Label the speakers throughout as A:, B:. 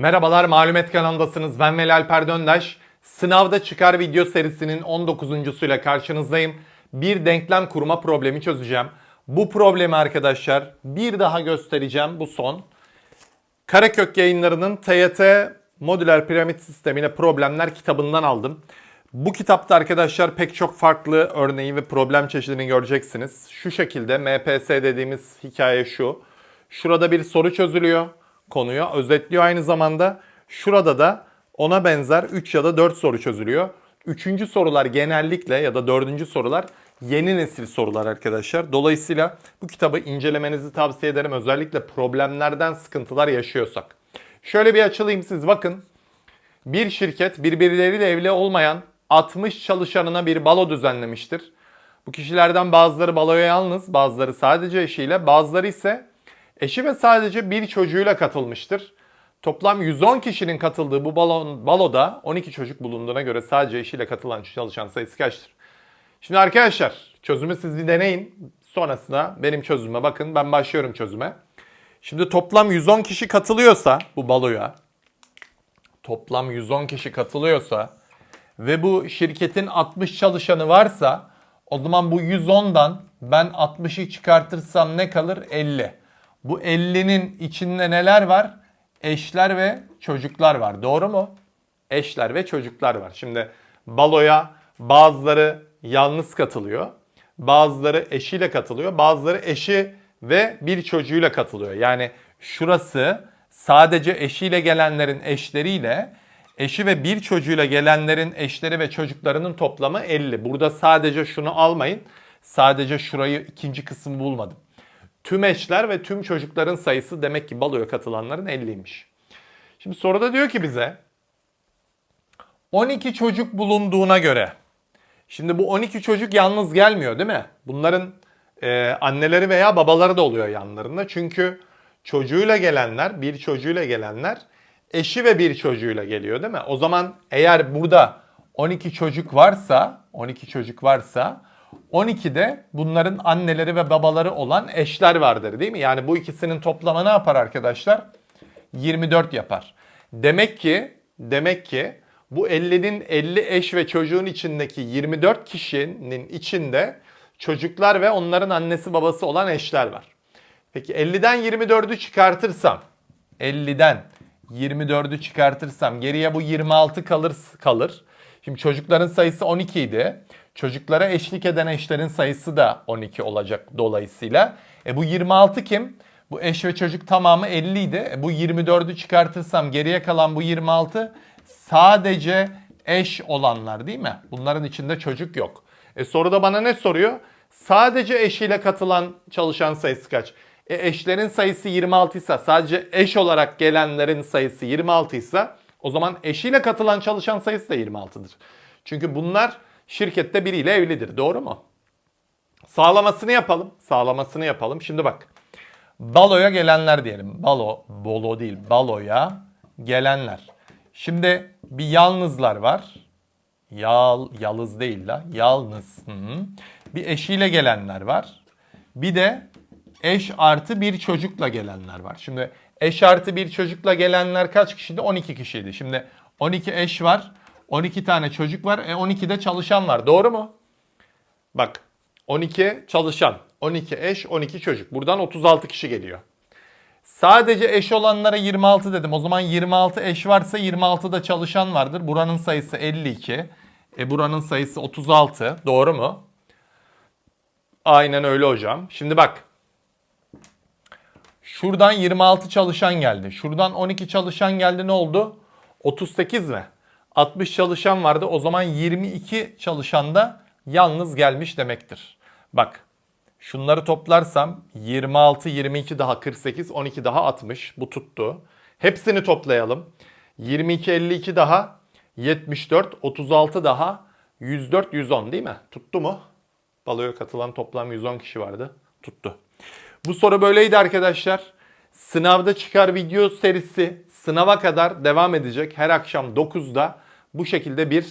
A: Merhabalar Malumet kanalındasınız. Ben Veli Alper Döndaş. Sınavda çıkar video serisinin 19.suyla karşınızdayım. Bir denklem kurma problemi çözeceğim. Bu problemi arkadaşlar bir daha göstereceğim. Bu son. Karekök yayınlarının TYT Modüler Piramit Sistemiyle Problemler kitabından aldım. Bu kitapta arkadaşlar pek çok farklı örneği ve problem çeşidini göreceksiniz. Şu şekilde MPS dediğimiz hikaye şu. Şurada bir soru çözülüyor konuyu özetliyor aynı zamanda. Şurada da ona benzer 3 ya da 4 soru çözülüyor. Üçüncü sorular genellikle ya da dördüncü sorular yeni nesil sorular arkadaşlar. Dolayısıyla bu kitabı incelemenizi tavsiye ederim. Özellikle problemlerden sıkıntılar yaşıyorsak. Şöyle bir açılayım siz bakın. Bir şirket birbirleriyle evli olmayan 60 çalışanına bir balo düzenlemiştir. Bu kişilerden bazıları baloya yalnız, bazıları sadece eşiyle, bazıları ise eşi ve sadece bir çocuğuyla katılmıştır. Toplam 110 kişinin katıldığı bu balon, baloda 12 çocuk bulunduğuna göre sadece eşiyle katılan çalışan sayısı kaçtır? Şimdi arkadaşlar çözümü siz bir deneyin. Sonrasında benim çözüme bakın. Ben başlıyorum çözüme. Şimdi toplam 110 kişi katılıyorsa bu baloya toplam 110 kişi katılıyorsa ve bu şirketin 60 çalışanı varsa o zaman bu 110'dan ben 60'ı çıkartırsam ne kalır? 50. Bu 50'nin içinde neler var? Eşler ve çocuklar var. Doğru mu? Eşler ve çocuklar var. Şimdi baloya bazıları yalnız katılıyor. Bazıları eşiyle katılıyor. Bazıları eşi ve bir çocuğuyla katılıyor. Yani şurası sadece eşiyle gelenlerin eşleriyle eşi ve bir çocuğuyla gelenlerin eşleri ve çocuklarının toplamı 50. Burada sadece şunu almayın. Sadece şurayı ikinci kısmı bulmadım. Tüm eşler ve tüm çocukların sayısı demek ki baloya katılanların 50'ymiş. Şimdi soruda diyor ki bize 12 çocuk bulunduğuna göre Şimdi bu 12 çocuk yalnız gelmiyor değil mi? Bunların e, anneleri veya babaları da oluyor yanlarında. Çünkü çocuğuyla gelenler, bir çocuğuyla gelenler eşi ve bir çocuğuyla geliyor değil mi? O zaman eğer burada 12 çocuk varsa, 12 çocuk varsa 12'de bunların anneleri ve babaları olan eşler vardır değil mi? Yani bu ikisinin toplamı ne yapar arkadaşlar? 24 yapar. Demek ki demek ki bu 50'nin 50 eş ve çocuğun içindeki 24 kişinin içinde çocuklar ve onların annesi babası olan eşler var. Peki 50'den 24'ü çıkartırsam 50'den 24'ü çıkartırsam geriye bu 26 kalır kalır. Şimdi çocukların sayısı 12 idi. Çocuklara eşlik eden eşlerin sayısı da 12 olacak dolayısıyla. E bu 26 kim? Bu eş ve çocuk tamamı 50 idi. E bu 24'ü çıkartırsam geriye kalan bu 26 sadece eş olanlar değil mi? Bunların içinde çocuk yok. E soruda bana ne soruyor? Sadece eşiyle katılan çalışan sayısı kaç? E eşlerin sayısı 26 ise sadece eş olarak gelenlerin sayısı 26 ise o zaman eşiyle katılan çalışan sayısı da 26'dır. Çünkü bunlar şirkette biriyle evlidir. Doğru mu? Sağlamasını yapalım. Sağlamasını yapalım. Şimdi bak. Baloya gelenler diyelim. Balo, bolo değil. Baloya gelenler. Şimdi bir yalnızlar var. Yal, yalız değil la. Yalnız. Hı -hı. Bir eşiyle gelenler var. Bir de eş artı bir çocukla gelenler var. Şimdi eş artı bir çocukla gelenler kaç kişiydi? 12 kişiydi. Şimdi 12 eş var. 12 tane çocuk var. E 12 de çalışan var. Doğru mu? Bak 12 çalışan, 12 eş, 12 çocuk. Buradan 36 kişi geliyor. Sadece eş olanlara 26 dedim. O zaman 26 eş varsa 26 da çalışan vardır. Buranın sayısı 52. E buranın sayısı 36. Doğru mu? Aynen öyle hocam. Şimdi bak. Şuradan 26 çalışan geldi. Şuradan 12 çalışan geldi ne oldu? 38 mi? 60 çalışan vardı. O zaman 22 çalışan da yalnız gelmiş demektir. Bak Şunları toplarsam 26, 22 daha 48, 12 daha 60. Bu tuttu. Hepsini toplayalım. 22, 52 daha 74, 36 daha 104, 110 değil mi? Tuttu mu? Baloya katılan toplam 110 kişi vardı. Tuttu. Bu soru böyleydi arkadaşlar. Sınavda çıkar video serisi sınava kadar devam edecek. Her akşam 9'da bu şekilde bir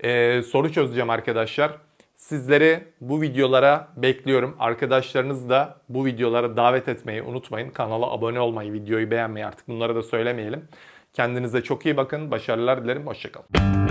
A: e, soru çözeceğim arkadaşlar. Sizleri bu videolara bekliyorum. Arkadaşlarınız da bu videolara davet etmeyi unutmayın. Kanala abone olmayı, videoyu beğenmeyi artık bunları da söylemeyelim. Kendinize çok iyi bakın. Başarılar dilerim. Hoşçakalın.